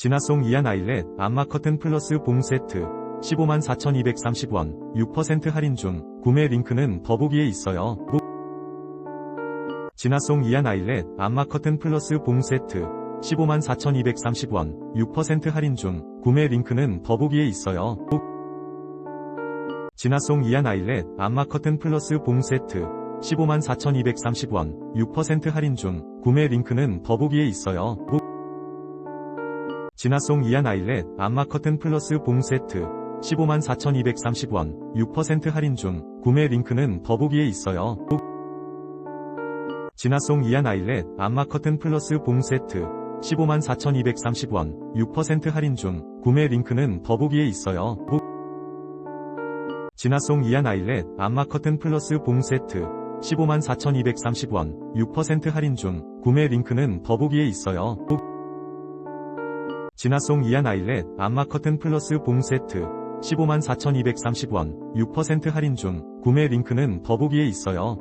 진화송 이안 아일렛 안마 커튼 플러스 봉 세트 15만 4,230원 6% 할인 중 구매 링크는 더보기에 있어요. 진화송 이안 아일렛 안마 커튼 플러스 봉 세트 15만 4,230원 6% 할인 중 구매 링크는 더보기에 있어요. 진화송 이안 아일렛 안마 커튼 플러스 봉 세트 15만 4,230원 6% 할인 중 구매 링크는 더보기에 있어요. 진화송 이안 아일렛 안마 커튼 플러스 봉 세트 15만 4,230원 6% 할인 중 구매 링크는 더보기에 있어요. 진화송 이안 아일렛 안마 커튼 플러스 봉 세트 15만 4,230원 6% 할인 중 구매 링크는 더보기에 있어요. 진화송 이안 아일렛 안마 커튼 플러스 봉 세트 15만 4,230원 6% 할인 중 구매 링크는 더보기에 있어요. 진화송 이안 아일렛 안마 커튼 플러스 봉 세트 15만 4,230원 6% 할인 중 구매 링크는 더보기에 있어요.